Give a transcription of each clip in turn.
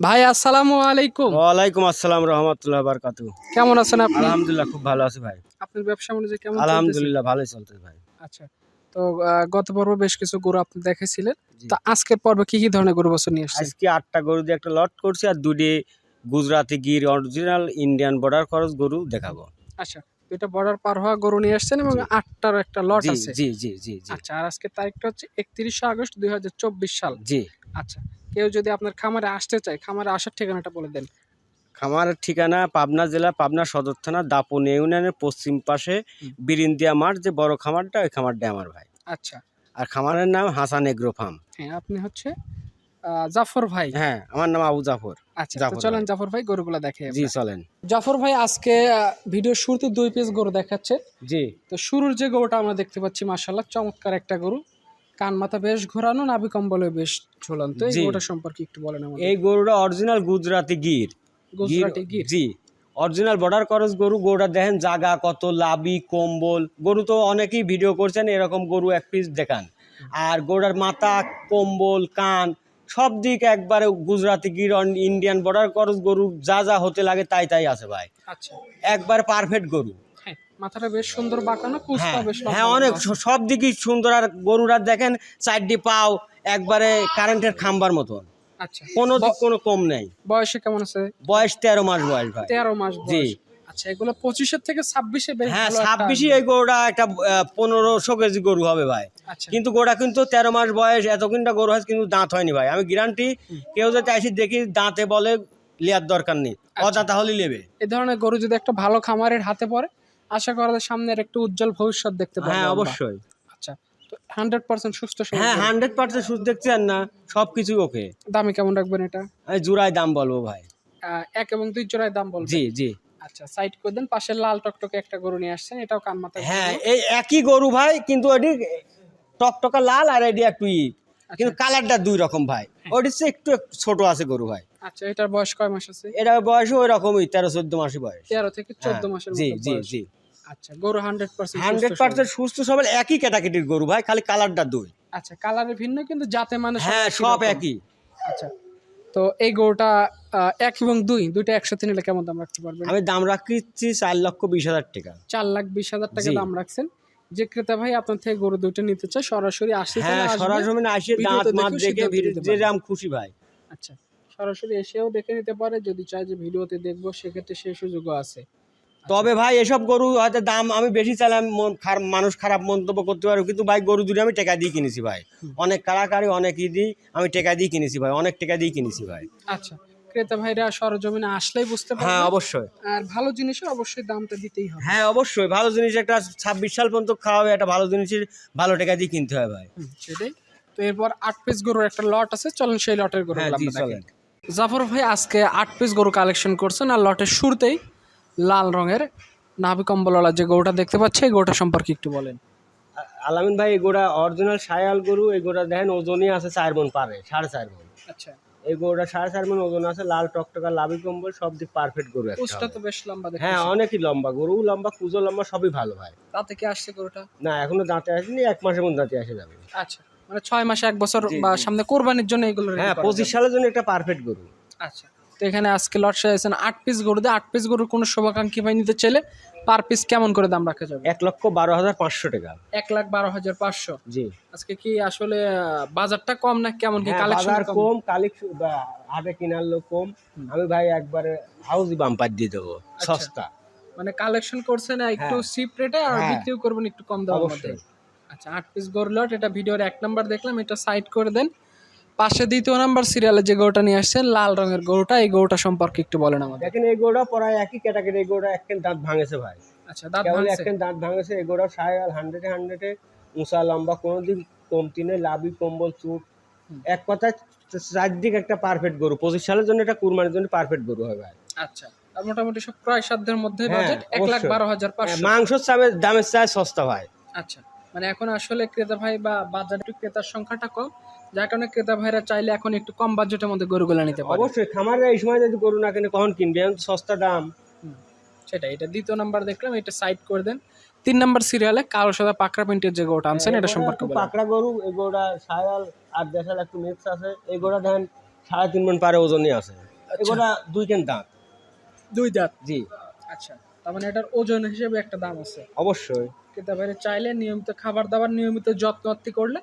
ভাই আসসালামু আলাইকুম। ওয়ালাইকুম আসসালাম রহমতুল্লাহ বারকাতু কেমন আছেন আপনি? আলহামদুলিল্লাহ খুব ভালো আছি ভাই। আপনার ব্যবসা বাণিজ্য কেমন? আলহামদুলিল্লাহ ভালোই চলতেছে ভাই। আচ্ছা তো গত পর্ব বেশ কিছু গরু আপনি দেখেছিলেন। তা আজকের পর্বে কি কি ধরনের গরু বছর নিয়ে আসছেন? আজকে আটটা গরু দিয়ে একটা লট করছি আর দুটি Gujarati Gir original Indian border খরচ গরু দেখাবো। আচ্ছা দুইটা বর্ডার পার হওয়া গরু নিয়ে আসছেন এবং আটটার একটা লট আছে। জি জি জি। আচ্ছা আর আজকের তারিখটা হচ্ছে একত্রিশে আগস্ট দুই হাজার চব্বিশ সাল। জি। আচ্ছা কেউ যদি আপনার খামারে আসতে চায় খামারে আসার ঠিকানাটা বলে দেন। খামারের ঠিকানা পাবনা জেলা পাবনা সদর থানা দাপন ইউনিয়নের পশ্চিম পাশে। বিরিন্দিয়া মাঠ যে বড় খামারটা ওই খামারটা আমার ভাই। আচ্ছা। আর খামারের নাম হাসান এগ্রো ফার্ম। হ্যাঁ আপনি হচ্ছে জাফর ভাই। হ্যাঁ আমার নাম আবু জাফর। আচ্ছা জাফর চলেন জাফর ভাই গরুগুলো দেখে জি চলেন। জাফর ভাই আজকে ভিডিও শুরুতে দুই পিস গরু দেখাচ্ছে। জি। তো শুরুর যে গরুটা আমরা দেখতে পাচ্ছি মার্শাল্লাহ চমৎকার একটা গরু। কান মাথা বেশ ঘোরানো নাভি কম্বলে বেশ ঝোলান্ত। এই গরুটা সম্পর্কে একটু বলেন আমাদের। এই গরুটা অরিজিনাল গুজরাটি গির। গুজরাটি গির জি অরিজিনাল বর্ডার করস গরু গরুটা দেখেন জাগা কত লাবি কম্বল। গরু তো অনেকেই ভিডিও করছেন এরকম গরু এক পিস দেখান। আর গরুটার মাথা কম্বল কান সব দিক একবারে Gujarati Gir Indian border cross গরু যা যা হতে লাগে তাই তাই আছে ভাই। আচ্ছা। একবারে পারফেক্ট গরু। মাথাটা বেশ সুন্দর বাঁকানো কুচটা হ্যাঁ বেশ হ্যাঁ অনেক। সব দিকই সুন্দর আর গরুরা দেখেন চারটি পাও একবারে কারেন্টের খাম্বার মতন। আচ্ছা। কোনো দিক কোনো কম নেই। বয়সে কেমন আছে? বয়স তেরো মাস বয়স ভাই। তেরো মাস জি। আচ্ছা এগুলো পঁচিশের থেকে ছাব্বিশে বেশ হ্যাঁ ছাব্বিশই এই গরুটা একটা পনেরোশো কেজি গরু হবে ভাই। আচ্ছা। কিন্তু গোটা কিন্তু তেরো মাস বয়স এত কিনটা গরু হয় কিন্তু দাঁত হয়নি ভাই। আমি গ্যারান্টি কেউ যদি আসি দেখি দাঁতে বলে লিয়ার দরকার নেই। আচ্ছা। অযা তাহলে নেবে। এই ধরনের গরু যদি একটা ভালো খামারের হাতে পড়ে আশা করা যায় সামনের একটু উজ্জ্বল ভবিষ্যৎ দেখতে পাবো হ্যাঁ অবশ্যই। আচ্ছা হান্ড্রেড পার্সেন্ট সুস্থ হ্যাঁ হান্ড্রেড পার্সেন্ট সুদ দেখছেন না সব কিছুই ওকে দামে কেমন রাখবেন এটা? জোড়ায় দাম বলব ভাই। এক এবং দুই জোড়ায় দাম বলবেন? জি জি। আচ্ছা সাইড করে দেন পাশে লাল টকটকে একটা গরু নিয়ে আসছেন এটাও কান মাথা হ্যাঁ এই একই গরু ভাই কিন্তু ওটি টকটকা লাল আর এটি একটু ই। কিন্তু কালারটা দুই রকম ভাই। ওটি হচ্ছে একটু ছোট আছে গরু ভাই। আচ্ছা এটার বয়স কয় মাস আছে? এটা বয়স ওই রকমই তেরো চোদ্দ মাসই বয়স। তেরো থেকে চোদ্দ হ্যাঁ, মাসের জি জি জি। আচ্ছা গরু হান্ড্রেড পার্সেন্ট হান্ড্রেড পার্সেন্ট সুস্থ সবল একই ক্যাটাগরির গরু ভাই খালি কালারটা দুই। আচ্ছা কালারে ভিন্ন কিন্তু জাতে মানে হ্যাঁ সব একই আচ্ছা তো এই গরুটা এক এবং দুই দুইটা একসাথে নিলে কেমন দাম রাখতে পারবেন? আমি দাম রাখছি চার লক্ষ বিশ হাজার টাকা। চার লাখ বিশ হাজার টাকা দাম রাখছেন। যে ক্রেতা ভাই আপনার থেকে গরু দুইটা নিতে চায় সরাসরি হ্যাঁ সরাসরি আসে দাঁত দেখে খুশি ভাই। আচ্ছা সরাসরি এসেও দেখে নিতে পারে যদি চায় যে ভিডিওতে দেখব সেক্ষেত্রে সেই সুযোগও আছে। তবে ভাই এসব গরু হয়তো দাম আমি বেশি চাইলাম মন- মানুষ খারাপ মন্তব্য করতে পারব কিন্তু ভাই গরু দুটো আমি টাকা দিয়ে কিনেছি ভাই। অনেক কারাকারি অনেক ই দিই আমি টাকা দিয়ে কিনেছি ভাই অনেক টাকা দিয়ে কিনেছি ভাই। আচ্ছা ক্রেতা ভাইরা সরজমিনে আসলেই বুঝতে হ্যাঁ অবশ্যই। আর ভালো জিনিসের অবশ্যই দামটা দিতেই হবে। হ্যাঁ অবশ্যই ভালো জিনিস একটা ছাব্বিশ সাল পর্যন্ত খাওয়াবে একটা ভালো জিনিসের ভালো টাকা দিয়ে কিনতে হয় ভাই। সেটাই। তো এরপর আট পিস গরুর একটা লট আছে চলেন সেই লটের গরু হ্যাঁ জাফর ভাই আজকে আট পিস গরু কালেকশন করছেন আর লটের শুরুতেই লাল রঙের নাভি কম্বলওয়ালা যে গরুটা দেখতে পাচ্ছি এই গরুটা সম্পর্কে একটু বলেন। আলামিন ভাই এগুলা অরিজিনাল সায়াল গরু এগুলা দেখেন ওজনই আছে চার মন পারে সাড়ে চার মন আচ্ছা। এই গরুটা সাড়ে চার মন ওজন আছে লাল টকটকা লাভি কম্বল সব দিক পারফেক্ট গরু একটা হবে। তো বেশ লম্বা দেখতে হ্যাঁ অনেকই লম্বা গরু লম্বা কুজো লম্বা সবই ভালো ভাই তাতে কি আসছে গরুটা? না এখনও দাঁতে আসেনি এক মাসের মধ্যে দাঁতে আসে যাবে। আচ্ছা মানে ছয় মাসে এক বছর জি, বা জি। সামনে কোরবানির জন্য এগুলো ready হ্যাঁ করা পঁচিশ যাবে। সালের জন্য একটা পারফেক্ট গরু। আচ্ছা। তো এখানে আজকে লট সাজাইছেন আট পিস গরু। দিয়ে আট পিস গরুর কোনো শুভাকাঙ্ক্ষী ভাই নিতে চাইলে পার পিস কেমন করে দাম রাখা যাবে? এক লক্ষ বারো হাজার পাঁচশো টাকা। এক লাখ বারো হাজার পাঁচশো। জি। আজকে কি আসলে বাজারটা কম না কেমন কি হ্যাঁ, কালেকশন কম? কম কালেকশন হাটে কিনার লোক কম। আমি ভাই একবারে হাউজি বাম্পার দিয়ে দেবো আচ্ছা। সস্তা। মানে কালেকশন করছেন একটু হ্যাঁ। সিপ রেটে আর হ্যাঁ। বিক্রিও করবেন একটু কম দামের মধ্যে? আচ্ছা আট পিস গরু লট এটা ভিডিওর এক নাম্বার দেখলাম এটা সাইড করে দেন। পাশে দ্বিতীয় নাম্বার সিরিয়ালে যে গরুটা নিয়ে আসছে লাল রঙের গরুটা এই গরুটা সম্পর্কে একটু বলেন আমাদের। দেখেন এই গরুটা প্রায় একই ক্যাটাগরি এই গরুটা একখান দাঁত ভাঙেছে ভাই। আচ্ছা দাঁত ভাঙছে? একখান দাঁত ভাঙেছে এই গরুটা সায়াল হান্ড্রেডে হান্ড্রেডে উঁচা লম্বা কোনোদিন কমতি নেই লাভি কম্বল চুট এক কথায় চারদিক একটা পারফেক্ট গরু পঁচিশ সালের জন্য এটা কুরবানির জন্য পারফেক্ট গরু হয় ভাই। আচ্ছা আর মোটামুটি সব প্রায় সাধ্যের মধ্যে হ্যাঁ, বাজেট এক লাখ। বারো হাজার মাংসর চামের দামের চায় সস্তা ভাই। আচ্ছা। মানে এখন আসলে ক্রেতা ভাই বা বাজার একটু ক্রেতার সংখ্যাটা কম যার কারণে ক্রেতা ভাইরা চাইলে এখন একটু কম বাজেটের মধ্যে গরুগুলো নিতে পারে। অবশ্যই খামারে এই সময় যদি গরু না কিনে কখন কিনবে? সস্তা দাম। সেটা এটা দ্বিতীয় নাম্বার দেখলাম এটা সাইড করে দেন। তিন নাম্বার সিরিয়ালে কালো সাদা পাকড়া প্রিন্টের যে গরুটা আনছেন এটা সম্পর্কে পাকড়া গরু এই গরুটা সায়াল আর দেশাল একটু মিক্স আছে। এই গরুটা দেখেন সাড়ে তিন মন পারে ওজনই আছে। এগুলা দুই কেন দাঁত? দুই দাঁত? জি। আচ্ছা তার মানে এটার ওজন হিসেবে একটা দাম আছে। অবশ্যই। ক্রেতা ভাইরা চাইলে নিয়মিত খাবার দাবার নিয়মিত যত্ন করলে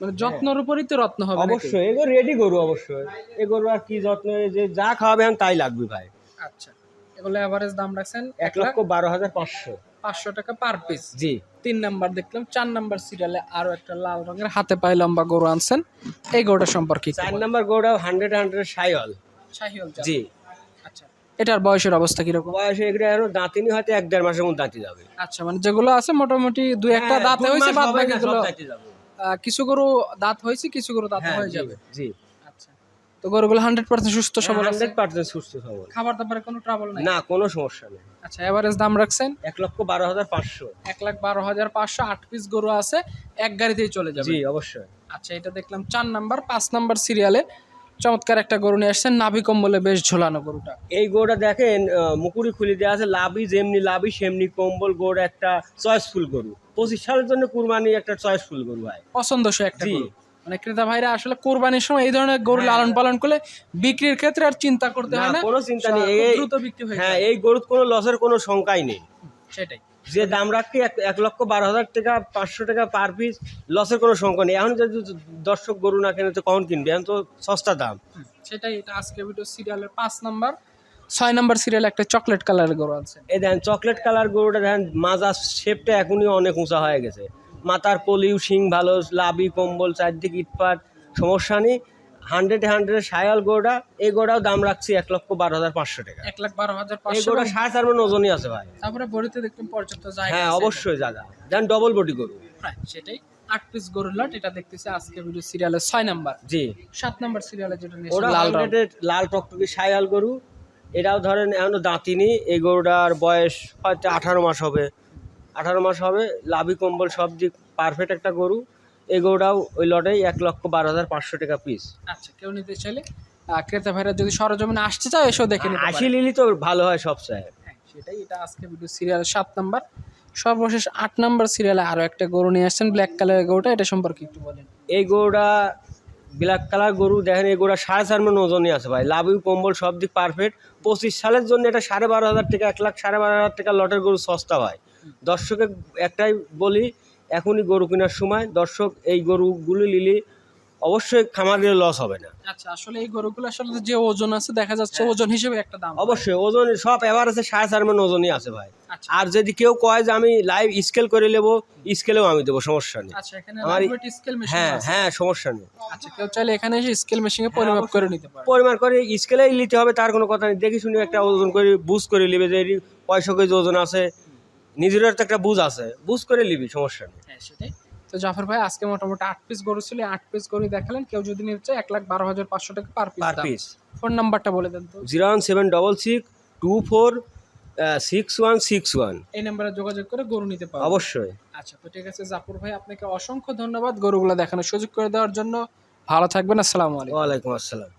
মানে যত্নের উপরই তো রত্ন হবে অবশ্যই এগুলো রেডি গরু অবশ্যই। এ গরু আর কি যত্ন যে যা খাওয়াবে এখন তাই লাগবে ভাই। আচ্ছা এগুলো এভারেজ দাম রাখছেন এক লক্ষ বারো হাজার পাঁচশো। পাঁচশো টাকা পার পিস জি। তিন নাম্বার দেখলাম চার নাম্বার সিরিয়ালে আরও একটা লাল রঙের হাতে পায়ে লম্বা গরু আনছেন। এই গরুটা সম্পর্কে চার। নাম্বার গরুটা হান্ড্রেড হান্ড্রেড সাইল জাত। জি। এটার বয়সের অবস্থা কীরকম? বয়সে এগুলো এখনও দাঁতিনি হয়তো এক দেড় মাসের মধ্যে দাঁতি যাবে। আচ্ছা মানে যেগুলো আছে মোটামুটি দুই একটা হ্যাঁ, দাঁত হয়েছে বাদ দাঁতি যাবে। কিছু গরু দাঁত হয়েছে কিছু গরু দাঁত হ্যাঁ, হয়ে যাবে। জি। আচ্ছা তো গরুগুলো হান্ড্রেড পার্সেন্ট সুস্থ সবল আছে? হান্ড্রেড পার্সেন্ট সুস্থ সবল। খাবার দাবারে কোনো ট্রাবল নাই? না কোনো সমস্যা নেই। আচ্ছা এভারেজ দাম রাখছেন? এক লক্ষ বারো হাজার পাঁচশো। এক লাখ বারো হাজার পাঁচশো আট পিস গরু আছে এক গাড়িতেই চলে যাবে। জি অবশ্যই। আচ্ছা এটা দেখলাম চার নাম্বার পাঁচ নাম্বার সিরিয়ালে চমৎকার একটা গরু নিয়ে আসছেন নাভি কম্বলে বেশ ঝোলানো গরুটা। এই গরুটা দেখেন মুকুরি খুলে দেওয়া আছে লাভি যেমনি লাভি সেমনি কম্বল গরু একটা চয়েসফুল গরু। পঁচিশ সালের জন্য কুরবানি একটা চয়েসফুল গরু হয় পছন্দসই একটা গরু। মানে ক্রেতা ভাইরা আসলে কোরবানির সময় এই ধরনের গরু লালন পালন করলে বিক্রির ক্ষেত্রে আর চিন্তা করতে হয় না। কোনো চিন্তা নেই। দ্রুত বিক্রি হয়ে হ্যাঁ এই গরুর কোনো লসের কোনো শঙ্কাই নেই। সেটাই। যে দাম রাখি এক এক লক্ষ বারো হাজার টাকা পাঁচশো টাকা পার পিস লসের কোনো সংখ্যা নেই। এখন যদি দর্শক গরু না কেনে তো কখন কিনবে? এখন তো সস্তা দাম। সেটাই এটা আজকে ভিডিও সিরিয়ালের পাঁচ নাম্বার ছয় নাম্বার সিরিয়াল একটা চকলেট কালারের গরু আছে। এই দেখেন চকলেট কালার গরুটা দেখেন মাজার শেপটা এখনই অনেক উঁচা হয়ে গেছে। মাথার পলিউ শিং ভালো লাবি কম্বল চারদিকে ইটপাট সমস্যা নেই। হান্ড্রেড হান্ড্রেড সায়াল গরুটা এই গরুটাও দাম রাখছি এক লক্ষ বারো হাজার পাঁচশো টাকা। এক লাখ বারো হাজার এই পাঁচশো গরুটা সাড়ে চার মন ওজনই আছে ভাই। তারপরে বড়িতে দেখলাম পর্যাপ্ত জায়গা হ্যাঁ অবশ্যই দাদা দেখেন ডবল বডি গরু। হ্যাঁ, সেটাই। আট পিস গরুর লট এটা দেখতেছি আজকে ভিডিও সিরিয়ালের ছয় নাম্বার জি। সাত নাম্বার সিরিয়ালে যেটা ওরা লাল লাল টকটকি সায়াল গরু। এটাও ধরেন এখনও দাঁতিনি। এই গরুটার বয়স হয়তো আঠারো মাস হবে। আঠারো মাস হবে লাভি কম্বল সব দিক পারফেক্ট একটা গরু। এই গরুটাও ওই লটেই এক লক্ষ বারো হাজার পাঁচশো টাকা পিস আচ্ছা কেউ নিতে চাইলে ক্রেতা ভাইরা যদি সরজমিনে আসতে চায় এসেও দেখে নিতে পারে। লিলি তো ভালো হয় সব চায়। হ্যাঁ, সেটাই এটা আজকে ভিডিও সিরিয়ালের সাত নাম্বার। সর্বশেষ আট নাম্বার সিরিয়ালে আরও একটা গরু নিয়ে আসছেন ব্ল্যাক কালারের গরুটা এটা সম্পর্কে একটু বলেন। এই গরুটা ব্ল্যাক কালার গরু দেখেন এই গরুটা সাড়ে চার মন ওজনই আছে ভাই। লাভি কম্বল সব দিক পারফেক্ট পঁচিশ সালের জন্য এটা সাড়ে বারো হাজার টাকা এক লাখ সাড়ে বারো হাজার টাকা লটের গরু সস্তা হয় দর্শকে একটাই বলি এখনই গরু কেনার সময়। দর্শক এই গরুগুলো নিলে অবশ্যই খামারের লস হবে না। আচ্ছা আসলে এই গরুগুলো আসলে যে ওজন আছে দেখা যাচ্ছে ওজন হিসেবে একটা দাম। অবশ্যই ওজন সব আছে সাড়ে চার মন ওজনই আছে ভাই। আচ্ছা। আর যদি কেউ কয় যে আমি লাইভ স্কেল করে নেব স্কেলেও আমি দেবো সমস্যা নেই। আচ্ছা আমার- হ্যাঁ হ্যাঁ সমস্যা নেই। আচ্ছা কেউ চাইলে এখানে এসে স্কেল মেশিনে পরিমাপ করে নিতে পারে। পরিমাণ করে স্কেলেই নিতে হবে তার কোনো কথা নেই। দেখি শুনে একটা ওজন করে বুঝ করে নিবে যে পয়সা কেজি ওজন আছে। নিজেরও তো একটা বুঝ আছে। বুঝ করে নিবি সমস্যা নেই। হ্যাঁ সেটাই। তো জাফর ভাই আজকে মোটামুটি আট পিস গরু ছিল আট পিস গরু দেখালেন। কেউ যদি নিতে চায় এক লাখ বারো হাজার পাঁচশো টাকা per piece per piece phone নাম্বারটা বলে দেন তো। Zero one seven double six two four six one six one. এই নাম্বারে যোগাযোগ করে গরু নিতে পারবেন। অবশ্যই। আচ্ছা তো ঠিক আছে জাফর ভাই আপনাকে অসংখ্য ধন্যবাদ গরুগুলো দেখানোর সুযোগ করে দেওয়ার জন্য। ভালো থাকবেন আসসালামু আলাইকুম। ওয়ালাইকুম আসসালাম।